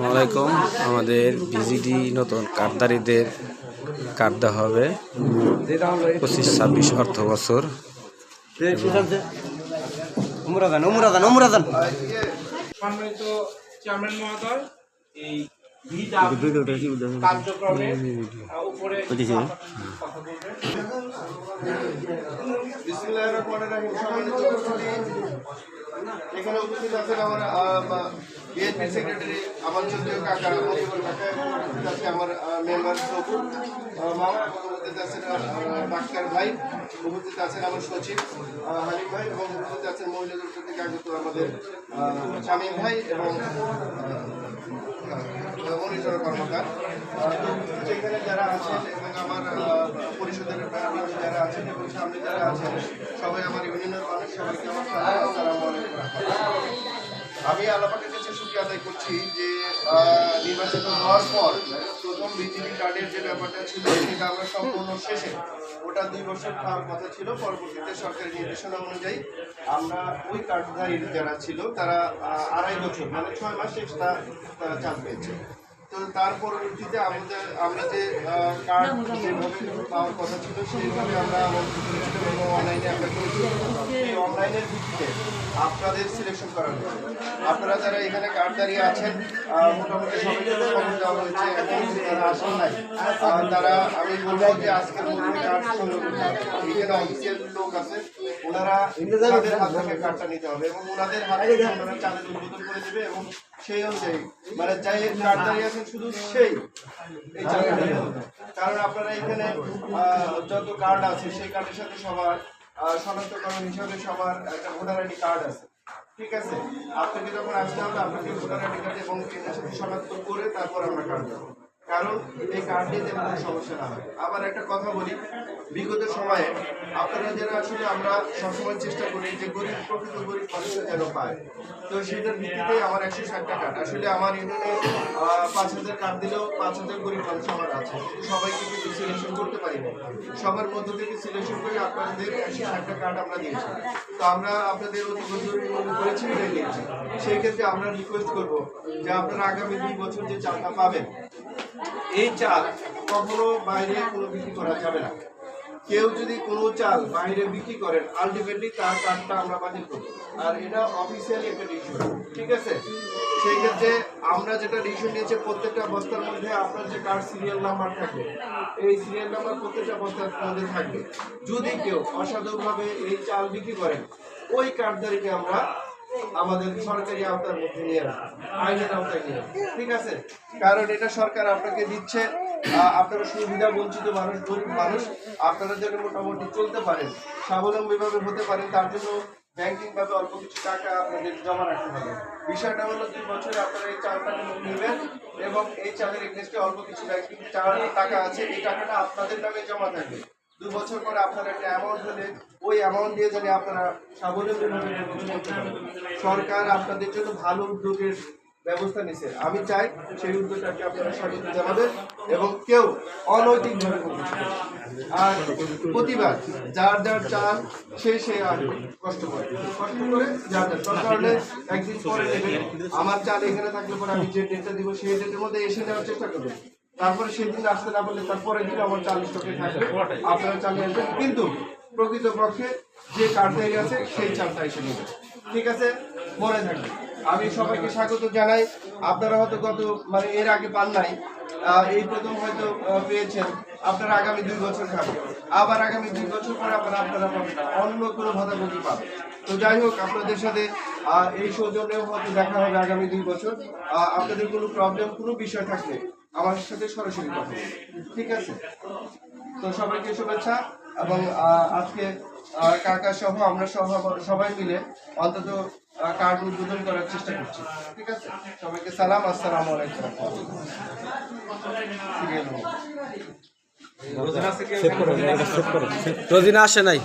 আসসালামু আলাইকুম আমাদের বিজিডি নতুন কার্ডদারিদের কার্ড দেওয়া হবে। পঁচিশ ছাব্বিশ অর্থ বছর। উমরাদান উমরাদান উমরাদান সম্মানিত চেয়ারম্যান মহোদয় এই ভিটা উপরে কথা বলবেন। বিসমিল্লাহির রহমানির রহিম। সম্মানিত উপস্থিতি। এখানে উপস্থিত আছেন আমার বিএনপি সেক্রেটারি, আমার চন্দ্রীয় কাকা মজিবুল কাকা আমার মেম্বার সবুর মামা উপস্থিত আছেন ডাক্তার ভাই উপস্থিত আছেন, আমার সচিব হালিম ভাই, এবং উপস্থিত আছেন মহিলাদের থেকে আগত আমাদের শামীম ভাই এবং মনিটর কর্মকার যেখানে যারা আছেন এবং আমার পরিষদের যারা আছেন এবং সামনে যারা আছেন, সবাই আমার ইউনিয়নের মানুষ, সবাইকে আমার। আমি আল্লাপাকের কাছে সুখী আদায় করছি যে নির্বাচিত হওয়ার পর প্রথম বিজেপি কার্ডের যে ব্যাপারটা ছিল, সেটা আমরা সম্পূর্ণ শেষে, ওটা দুই বছর খাওয়ার কথা ছিল, পরবর্তীতে সরকারের নির্দেশনা অনুযায়ী আমরা ওই কার্ডধারী যারা ছিল, তারা আড়াই বছর মানে ছয় মাস এক্সট্রা তারা চাপ পেয়েছে। তার পরবর্তীতে আমাদের, আমরা যে পাওয়ার কথা ছিল, সেইভাবে আমরা অনলাইনের ভিত্তিতে আপনাদের সিলেকশন করা আপনারা যারা এখানে কার্ড দাঁড়িয়ে আছেন মোটামুটি খবর দেওয়া হয়েছে আসেন নাই তারা, আমি বলব যে আজকের মধ্যে এখানে অফিসিয়াল লোক আছে, ওনারা তাদের হাত থেকে কার্ডটা নিতে হবে এবং ওনাদের হাত ওনারা চাঁদের উদ্বোধন করে দেবে এবং সেই অনুযায়ী। মানে যাই কার্ড দাঁড়িয়ে আছেন শুধু সেই। কারণ আপনারা এখানে যত কার্ড আছে, সেই কার্ডের সাথে সবার শনাক্তকরণ হিসাবে সবার একটা ভোটার আইডি কার্ড আছে। ঠিক আছে? আপনাকে যখন আসতে হবে, আপনাকে ভোটার আইডি কার্ড এবং এটার সাথে শনাক্ত করে তারপর আমরা কার্ড দেবো। কারণ এই কার্ড নিয়ে যেন কোনো সমস্যা না হয়। আবার একটা কথা বলি, বিগত সময়ে আপনারা যারা আসলে আমরা সবসময় চেষ্টা করি যে গরিব প্রকৃত গরিব মানুষরা যেন পায়, তো সেটার ভিত্তিতে আমার একশো ষাটটা কার্ড আসলে আমার ইউনিয়নে পাঁচ হাজার কার্ড দিলেও পাঁচ হাজার গরিব মানুষ আমার আছে। সবাইকে কিন্তু সিলেকশন করতে পারি সবার মধ্য থেকে সিলেকশন করে আপনাদের একশো ষাটটা কার্ড আমরা দিয়েছি। তো আমরা আপনাদের অতি জরুরি মনে করেছি দিয়েছি। সেই ক্ষেত্রে আমরা রিকোয়েস্ট করব যে আপনারা আগামী দুই বছর যে চালটা পাবেন এই চাল কখনো বাইরে কোনো বিক্রি করা যাবে না। কেউ যদি কোনো চাল বাইরে বিক্রি করেন আলটিমেটলি তার কার্ডটা আমরা বাতিল করব। আর এটা অফিসিয়ালি একটা ডিসিশন ঠিক আছে? সেই ক্ষেত্রে আমরা যেটা ডিসিশন নিয়েছি, প্রত্যেকটা বস্তার মধ্যে আপনার যে কার্ড সিরিয়াল নাম্বার থাকবে, এই সিরিয়াল নাম্বার প্রত্যেকটা বস্তার মধ্যে থাকবে। যদি কেউ অসাধুভাবে এই চাল বিক্রি করেন, ওই কার্ডদারিকে আমরা আমাদের সরকারি আওতার মধ্যে নিয়ে আসব, আইনের আওতায় নিয়ে ঠিক আছে? কারণ এটা সরকার আপনাকে দিচ্ছে আপনারা সুবিধা বঞ্চিত মানুষ, গরিব মানুষ আপনারা যেন মোটামুটি চলতে পারেন স্বাবলম্বীভাবে হতে পারেন তার জন্য ব্যাংকিং ভাবে অল্প কিছু টাকা আপনাদের জমা রাখতে হবে। বিষয়টা হলো দুই বছরে আপনারা এই চালটা নেবেন এবং এই চালের এগেনস্টে অল্প কিছু ব্যাংকিং টাকা আছে, এই টাকাটা আপনাদের নামে জমা থাকবে। দু বছর পরে আপনারা একটা অ্যামাউন্ট হলে ওই অ্যামাউন্ট দিয়ে যদি আপনারা পারেন সরকার আপনাদের জন্য ভালো উদ্যোগের ব্যবস্থা নিছে। আমি চাই সেই উদ্যোগটাকে আপনারা স্বাগত জানাবেন এবং কেউ অনৈতিকভাবে। আর প্রতিবার যার যার চাল, সে সে আর কষ্ট করে। কষ্ট করে যার যার দরকার হলে একদিন পরে নেবে আমার চাল এখানে থাকলে পরে আমি যে ডেটটা দিব, সেই ডেটের মধ্যে এসে নেওয়ার চেষ্টা করবেন। তারপরে সেদিন আসতে না পারলে তারপরে দিন আমার চাল স্টকে থাকবে। আপনারা চালিয়ে আসবেন। কিন্তু প্রকৃত পক্ষে যে কার্ডটাই আছে সেই চালটা এসে নেবে। ঠিক আছে? মনে থাকবে। আমি সবাইকে স্বাগত জানাই। আপনারা হয়তো গত মানে এর আগে পান নাই। এই প্রথম হয়তো পেয়েছেন। আপনারা আগামী দুই বছর খাবেন আবার আগামী দুই বছর পরে আপনারা আপনারা পাবেন। অন্য কোনো ভাতাভোগী পাবেন। তো যাই হোক, আপনাদের সাথে এই সৌজন্যেও হয়তো দেখা হবে আগামী দুই বছর। আপনাদের কোনো প্রবলেম কোনো বিষয় থাকলে আমার সাথে সরাসরি কথা ঠিক আছে? তো সবাইকে শুভেচ্ছা। এবং আজকে কাকা সহ আমরা সবাই মিলে অন্তত কার্ড উদ্বোধন করার চেষ্টা করছি। ঠিক আছে? সবাইকে সালাম আসসালাম আলাইকুম। রোজিনা আসে নাই।